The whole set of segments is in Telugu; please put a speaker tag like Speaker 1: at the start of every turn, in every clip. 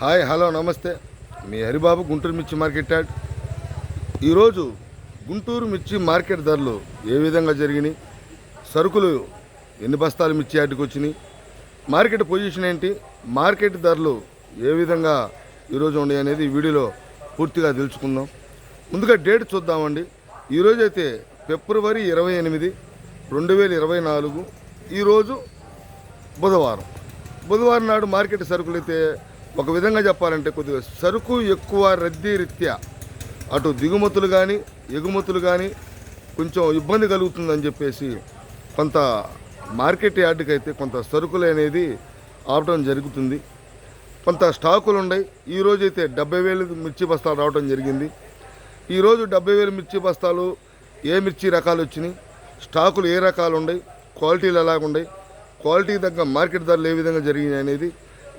Speaker 1: హాయ్ హలో నమస్తే. మీ హరిబాబు గుంటూరు మిర్చి మార్కెట్ యార్డ్ ఈరోజు గుంటూరు మిర్చి మార్కెట్ ధరలు ఏ విధంగా జరిగినాయి? సరుకులు ఎన్ని బస్తాలు మిర్చి యార్డుకి వచ్చినాయి? మార్కెట్ పొజిషన్ ఏంటి? మార్కెట్ ధరలు ఏ విధంగా ఈరోజు ఉన్నాయి అనేది ఈ వీడియోలో పూర్తిగా తెలుసుకుందాం. ముందుగా డేట్ చూద్దామండి. ఈరోజైతే అయితే ఫిబ్రవరి ఇరవై ఎనిమిది రెండు వేల ఇరవై నాలుగు. ఈరోజు బుధవారం. బుధవారం నాడు మార్కెట్ సరుకులు అయితే ఒక విధంగా చెప్పాలంటే కొద్దిగా సరుకు ఎక్కువ రద్దీ రీత్యా అటు దిగుమతులు కానీ ఎగుమతులు కానీ కొంచెం ఇబ్బంది కలుగుతుందని చెప్పేసి కొంత మార్కెట్ యార్డుకి అయితే కొంత సరుకులు అనేది ఆపడం జరుగుతుంది. కొంత స్టాకులు ఉన్నాయి ఈరోజు అయితే డెబ్బై వేలు మిర్చి బస్తాలు రావడం జరిగింది. ఈరోజు డెబ్బై వేలు మిర్చి బస్తాలు ఏ మిర్చి రకాలు వచ్చినాయి? స్టాకులు ఏ రకాలు ఉన్నాయి క్వాలిటీలు ఎలాగ ఉన్నాయి క్వాలిటీ తగ్గ మార్కెట్ ధరలు ఏ విధంగా జరిగినాయి అనేది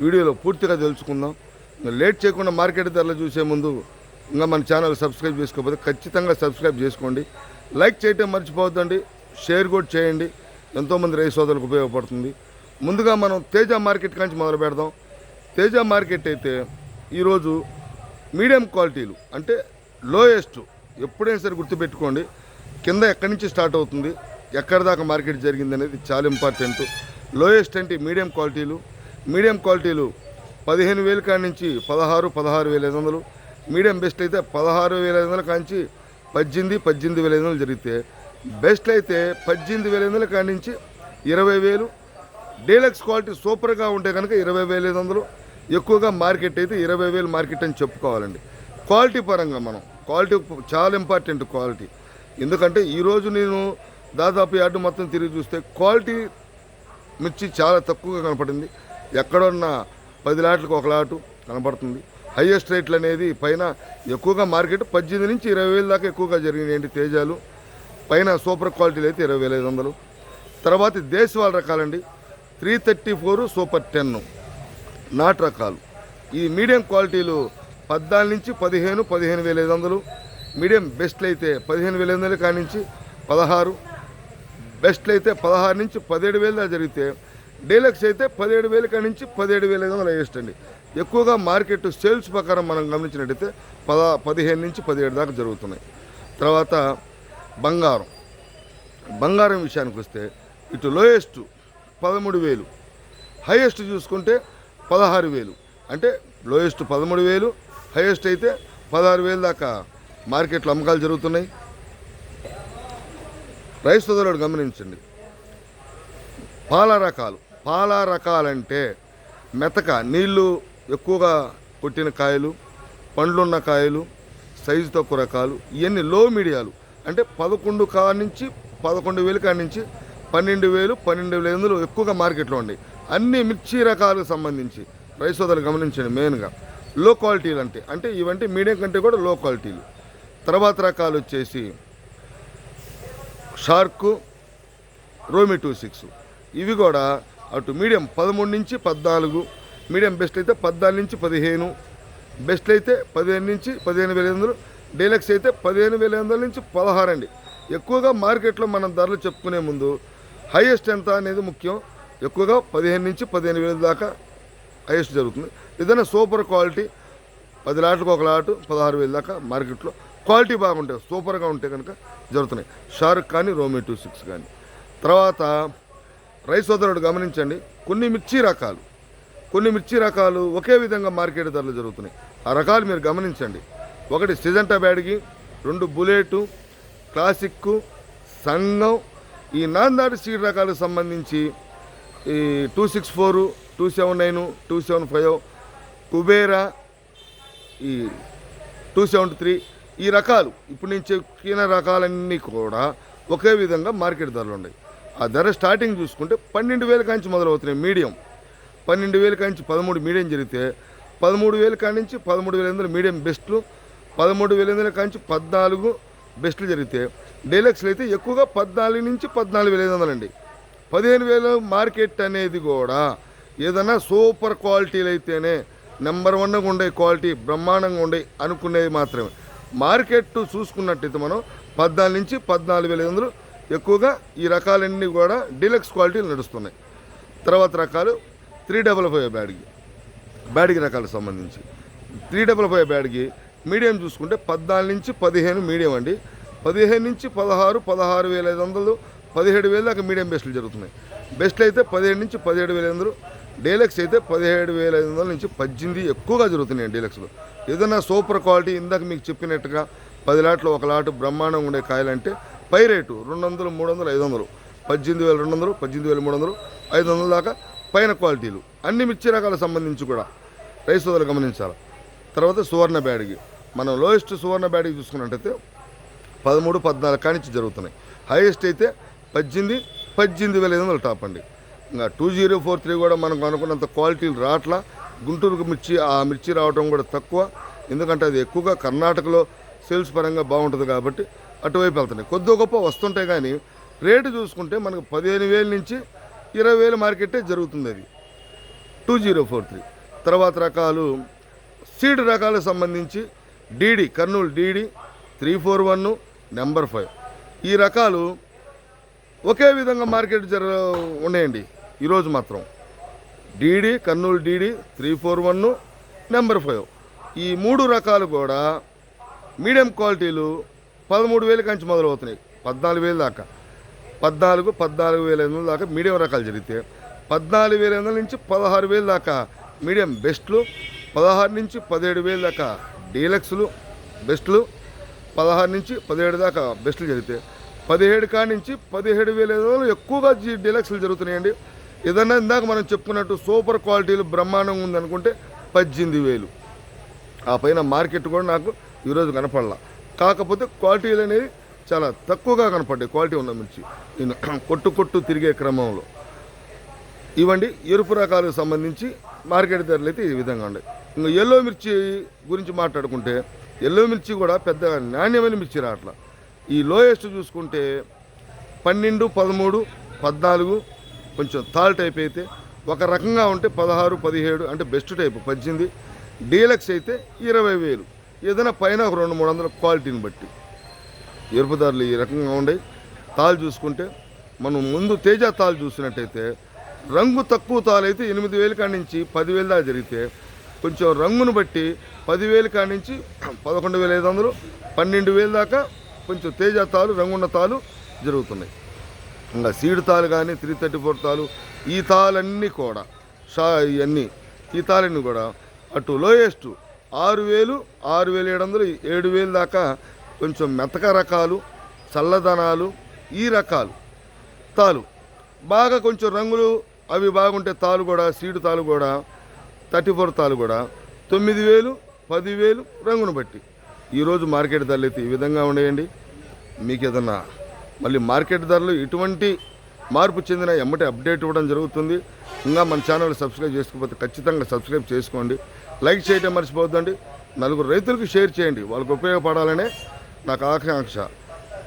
Speaker 1: వీడియోలో పూర్తిగా తెలుసుకుందాం. లేట్ చేయకుండా మార్కెట్ ధరలు చూసే ముందు ఇంకా మన ఛానల్ సబ్స్క్రైబ్ చేసుకోకపోతే ఖచ్చితంగా సబ్స్క్రైబ్ చేసుకోండి. లైక్ చేయటం మర్చిపోవద్దండి. షేర్ కూడా చేయండి. ఎంతోమంది రైతు సోదరులకు ఉపయోగపడుతుంది. ముందుగా మనం తేజ మార్కెట్ నుంచి మొదలు పెడదాం. తేజ మార్కెట్ అయితే ఈరోజు మీడియం క్వాలిటీలు అంటే లోయెస్ట్ ఎప్పుడైనా సరే గుర్తుపెట్టుకోండి. కింద ఎక్కడి నుంచి స్టార్ట్ అవుతుంది ఎక్కడి దాకా మార్కెట్ జరిగింది అనేది చాలా ఇంపార్టెంట్. లోయెస్ట్ అంటే మీడియం క్వాలిటీలు మీడియం క్వాలిటీలు పదిహేను వేల కాడి నుంచి పదహారు పదహారు వేల ఐదు వందలు. మీడియం బెస్ట్ అయితే పదహారు వేల ఐదు వందల కాంచి పద్దెనిమిది పద్దెనిమిది వేల ఐదు వందలు జరిగితే బెస్ట్ అయితే పద్దెనిమిది వేల ఐదు వందల కాడి నుంచి ఇరవై వేలు. డీలక్స్ క్వాలిటీ సూపర్గా ఉంటే కనుక ఇరవై వేల ఐదు వందలు. ఎక్కువగా మార్కెట్ అయితే ఇరవై వేలు మార్కెట్ అని చెప్పుకోవాలండి. క్వాలిటీ పరంగా మనం క్వాలిటీ చాలా ఇంపార్టెంట్ క్వాలిటీ. ఎందుకంటే ఈరోజు నేను దాదాపు యార్డు మొత్తం తిరిగి చూస్తే క్వాలిటీ మిర్చి చాలా తక్కువగా కనపడింది. ఎక్కడున్న పది లాట్లకు ఒక లాటు కనబడుతుంది. హైయెస్ట్ రేట్లు అనేది పైన ఎక్కువగా మార్కెట్ పద్దెనిమిది నుంచి ఇరవై వేల దాకా ఎక్కువగా జరిగినాయండి తేజాలు? పైన సూపర్ క్వాలిటీలు అయితే ఇరవై వేల ఐదు వందలు. తర్వాత దేశవాళ రకాలండి. Three thirty four super ten నాటు రకాలు. ఈ మీడియం క్వాలిటీలు పద్నాలుగు నుంచి పదిహేను పదిహేను వేల ఐదు వందలు. మీడియం బెస్ట్లు అయితే పదిహేను వేల ఐదు వందలు కానించి నుంచి పదహారు. బెస్ట్లు అయితే పదహారు నుంచి పదిహేడు వేలు దాకా జరిగితే డీలక్స్ అయితే పదిహేడు వేల కాడి నుంచి పదిహేడు వేల ఐదు వందలు హైయెస్ట్ అండి ఎక్కువగా మార్కెట్ సేల్స్ ప్రకారం మనం గమనించినట్టయితే పద పదిహేను నుంచి పదిహేడు దాకా జరుగుతున్నాయి. తర్వాత బంగారం. బంగారం విషయానికి వస్తే ఇటు లోయెస్ట్ పదమూడు వేలు హైయెస్ట్ చూసుకుంటే పదహారు వేలు. అంటే లోయెస్ట్ పదమూడు వేలు హైయెస్ట్ అయితే పదహారు వేలు దాకా మార్కెట్లో అమ్మకాలు జరుగుతున్నాయి. రైస్ సోదరుడు గమనించండి. పాల రకాలు. పాల రకాలంటే మెతక నీళ్ళు ఎక్కువగా కొట్టిన కాయలు పండ్లున్న కాయలు సైజు తక్కువ రకాలు ఇవన్నీ లో. మీడియాలు అంటే పదకొండు కా నుంచి పదకొండు వేలు కాడ నుంచి పన్నెండు వేలు పన్నెండు వేల ఎనిమిదిలు ఎక్కువగా మార్కెట్లో ఉన్నాయి. అన్ని మిర్చి రకాలకు సంబంధించి రైస్ సోదరులు గమనించండి మెయిన్గా లో క్వాలిటీలు అంటే అంటే ఇవంటే మీడియం కంటే కూడా లో. క్వాలిటీలు తర్వాత రకాలు వచ్చేసి షార్కు రోమి టూ సిక్స్. ఇవి కూడా అటు మీడియం పదమూడు నుంచి పద్నాలుగు మీడియం బెస్ట్ అయితే పద్నాలుగు నుంచి పదిహేను బెస్ట్ అయితే పదిహేను నుంచి పదిహేను వేల ఐదు వందలు డీలక్స్ అయితే పదిహేను వేల ఐదు వందల నుంచి పదహారు అండి. ఎక్కువగా మార్కెట్లో మనం ధరలు చెప్పుకునే ముందు హైయెస్ట్ ఎంత అనేది ముఖ్యం. ఎక్కువగా పదిహేను నుంచి పదిహేను వేల దాకా హైయెస్ట్ జరుగుతుంది. ఏదైనా సూపర్ క్వాలిటీ పది లాట్లకు ఒక లాటు పదహారు వేల దాకా మార్కెట్లో క్వాలిటీ బాగుంటాయి. సూపర్గా ఉంటే కనుక జరుగుతున్నాయి. షారుక్ కానీ రోమి టూ సిక్స్ కానీ. తర్వాత రైస్ సోదరుడు గమనించండి కొన్ని మిర్చి రకాలు. కొన్ని మిర్చి రకాలు ఒకే విధంగా మార్కెట్ ధరలు జరుగుతున్నాయి. ఆ రకాలు మీరు గమనించండి. ఒకటి సిజంటా బ్యాడ్గి రెండు బుల్లెటు క్లాసిక్ సంఘం ఈ నాందాడి సీడ్ రకాలకు సంబంధించి ఈ two six four two seven nine two seven five Kubera ఈ టూ సెవెంటీ త్రీ ఈ రకాలు. ఇప్పుడు నేను చెప్పిన రకాలన్నీ కూడా ఒకే విధంగా మార్కెట్ ధరలు ఉన్నాయి. ఆ ధర స్టార్టింగ్ చూసుకుంటే పన్నెండు వేల కాంచి మొదలవుతున్నాయి మీడియం పన్నెండు వేల కాంచి పదమూడు మీడియం జరిగితే పదమూడు వేల కాడి నుంచి పదమూడు వేల ఎనిమిది మీడియం బెస్ట్లు పదమూడు వేల ఎనిమిది కాంచి పద్నాలుగు బెస్ట్లు జరిగితే డీలక్స్లు అయితే ఎక్కువగా పద్నాలుగు నుంచి పద్నాలుగు వేల ఐదు వందలండి. పదిహేను వేల మార్కెట్ అనేది కూడా ఏదైనా సూపర్ క్వాలిటీలు అయితేనే నెంబర్ వన్గా ఉండే క్వాలిటీ బ్రహ్మాండంగా ఉండే అనుకునేది మాత్రమే. మార్కెట్ చూసుకున్నట్టయితే మనం పద్నాలుగు నుంచి పద్నాలుగు వేల ఐదు వందలు ఎక్కువగా ఈ రకాలన్నీ కూడా డీలక్స్ క్వాలిటీలు నడుస్తున్నాయి. తర్వాత రకాలు త్రీ డబల్ ఫైవ్ బ్యాడ్కి బ్యాడ్కి రకాలకు సంబంధించి. త్రీ డబల్ ఫైవ్ బ్యాడ్కి మీడియం చూసుకుంటే పద్నాలుగు నుంచి పదిహేను మీడియం అండి. పదిహేను నుంచి పదహారు పదహారు వేల ఐదు వందలు పదిహేడు వేల దాకా మీడియం బెస్ట్లు జరుగుతున్నాయి. బెస్ట్లు అయితే పదిహేడు నుంచి పదిహేడు వేల ఐదు వందలు డీలక్స్ అయితే పదిహేడు వేల ఐదు వందల నుంచి పద్దెనిమిది ఎక్కువగా జరుగుతున్నాయి డీలక్స్లో. ఏదైనా సూపర్ క్వాలిటీ ఇందాక మీకు చెప్పినట్టుగా పది లాట్లు ఒక లాటు బ్రహ్మాండంగా ఉండే కాయలంటే పై రేటు రెండు వందలు మూడు వందలు ఐదు వందలు. పద్దెనిమిది వేల రెండు వందలు పద్దెనిమిది వేల మూడు వందలు ఐదు వందల దాకా పైన క్వాలిటీలు. అన్ని మిర్చి రకాలకు సంబంధించి కూడా రైస్ సోదరులు గమనించాలి. తర్వాత సువర్ణ బ్యాడ్కి మనం లోయెస్ట్ సువర్ణ బ్యాడ్కి చూసుకున్నట్టయితే పదమూడు పద్నాలుగు కానించి జరుగుతున్నాయి. హైయెస్ట్ అయితే పద్దెనిమిది పద్దెనిమిది వేల ఐదు వందలు టాప్ అండి. ఇంకా టూ జీరో ఫోర్ త్రీ కూడా మనకు అనుకున్నంత క్వాలిటీలు రావట్లా గుంటూరుకు మిర్చి ఆ మిర్చి రావడం కూడా తక్కువ. ఎందుకంటే అది ఎక్కువగా కర్ణాటకలో సేల్స్ పరంగా బాగుంటుంది కాబట్టి అటువైపు వెళ్తున్నాయి. కొద్ది గొప్ప వస్తుంటాయి కానీ రేటు చూసుకుంటే మనకు పదిహేను వేల నుంచి ఇరవై వేల మార్కెటే జరుగుతుంది అది. Two zero four three. తర్వాత రకాలు సీడ్ రకాలకు సంబంధించి DD Kurnool DD three four one number five. ఈ రకాలు ఒకే విధంగా మార్కెట్ జర ఉన్నాయండి. ఈరోజు మాత్రం DD Kurnool DD three four one number five. ఈ మూడు రకాలు కూడా మీడియం క్వాలిటీలు పదమూడు వేల కంచి మొదలవుతున్నాయి. పద్నాలుగు వేలు దాకా. పద్నాలుగు పద్నాలుగు వేల ఐదు వందల దాకా మీడియం రకాలు జరిగితే పద్నాలుగు వేల ఐదు వందల నుంచి పదహారు వేలు దాకా మీడియం బెస్ట్లు పదహారు నుంచి పదిహేడు వేలు దాకా డీలక్స్లు బెస్ట్లు పదహారు నుంచి పదిహేడు దాకా బెస్ట్లు జరిగితే పదిహేడు కా నుంచి పదిహేడు వేల ఐదు వందలు ఎక్కువగా జీ డీలక్స్లు జరుగుతున్నాయండి. ఏదన్నా ఇందాక మనం చెప్పుకున్నట్టు సూపర్ క్వాలిటీలు బ్రహ్మాండంగా ఉందనుకుంటే పద్దెనిమిది వేలు. ఆ పైన మార్కెట్ కూడా నాకు ఈరోజు కనపడలా. కాకపోతే క్వాలిటీలు అనేవి చాలా తక్కువగా కనపడ్డాయి క్వాలిటీ ఉన్న మిర్చి. నేను కొట్టు కొట్టు తిరిగే క్రమంలో. ఇవ్వండి ఎరుపు రకాలకు సంబంధించి మార్కెట్ ధరలు అయితే ఈ విధంగా ఉన్నాయి. ఇంకా ఎల్లో మిర్చి గురించి మాట్లాడుకుంటే ఎల్లో మిర్చి కూడా పెద్ద నాణ్యమైన మిర్చి రావట్లా ఈ లోయెస్ట్ చూసుకుంటే పన్నెండు పదమూడు పద్నాలుగు కొంచెం థాల్ టైప్ అయితే ఒక రకంగా ఉంటే పదహారు పదిహేడు అంటే బెస్ట్ టైప్ పద్దెనిమిది డీలక్స్ అయితే ఇరవై వేలు. ఏదైనా పైన ఒక రెండు మూడు వందల క్వాలిటీని బట్టి. ఎరుపు ధరలు ఈ రకంగా ఉండయి తాళ్ళు చూసుకుంటే మనం ముందు తేజ తాళ్ళు చూసినట్టయితే రంగు తక్కువ తాళ్ళు అయితే ఎనిమిది వేల కాడి నుంచి పదివేల దాకా జరిగితే కొంచెం రంగును బట్టి పదివేల కాడి నుంచి పదకొండు వేల ఐదు వందలు పన్నెండు వేల దాకా కొంచెం తేజ తాలు రంగున్న తాలు జరుగుతున్నాయి. ఇంకా సీడ్ తాలు కానీ త్రీ థర్టీ ఫోర్ తాలు ఈ తాళన్నీ కూడా షా ఇవన్నీ ఈ తాళన్నీ కూడా అటు లోయెస్ట్ ఆరు వేలు ఆరు వేల ఏడు వందలు ఏడు వేలు దాకా కొంచెం మెతక రకాలు చల్లదనాలు ఈ రకాలు. తాలు. బాగా కొంచెం రంగులు అవి బాగుంటే తాలు కూడా సీడు తాలు కూడా థర్టీ ఫోర్ తాలు కూడా. తొమ్మిది వేలు పదివేలు రంగును బట్టి. ఈరోజు మార్కెట్ ధరలు అయితే ఈ విధంగా ఉండేయండి మీకు ఏదన్నా మళ్ళీ మార్కెట్ ధరలు ఇటువంటి మార్పు చెందిన ఎమ్మటే అప్డేట్ ఇవ్వడం జరుగుతుంది. ఇంకా మన ఛానల్ సబ్స్క్రైబ్ చేసుకోకపోతే ఖచ్చితంగా సబ్స్క్రైబ్ చేసుకోండి. లైక్ చేయడం మర్చిపోద్దండి నలుగురు రైతులకు షేర్ చేయండి. వాళ్ళకు ఉపయోగపడాలనే నాకు ఆకాంక్ష.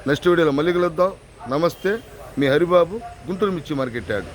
Speaker 1: నెక్స్ట్ వీడియోలో మళ్ళీ కలుద్దాం. నమస్తే. మీ హరిబాబు గుంటూరు మిర్చి మార్కెట్ యాడ్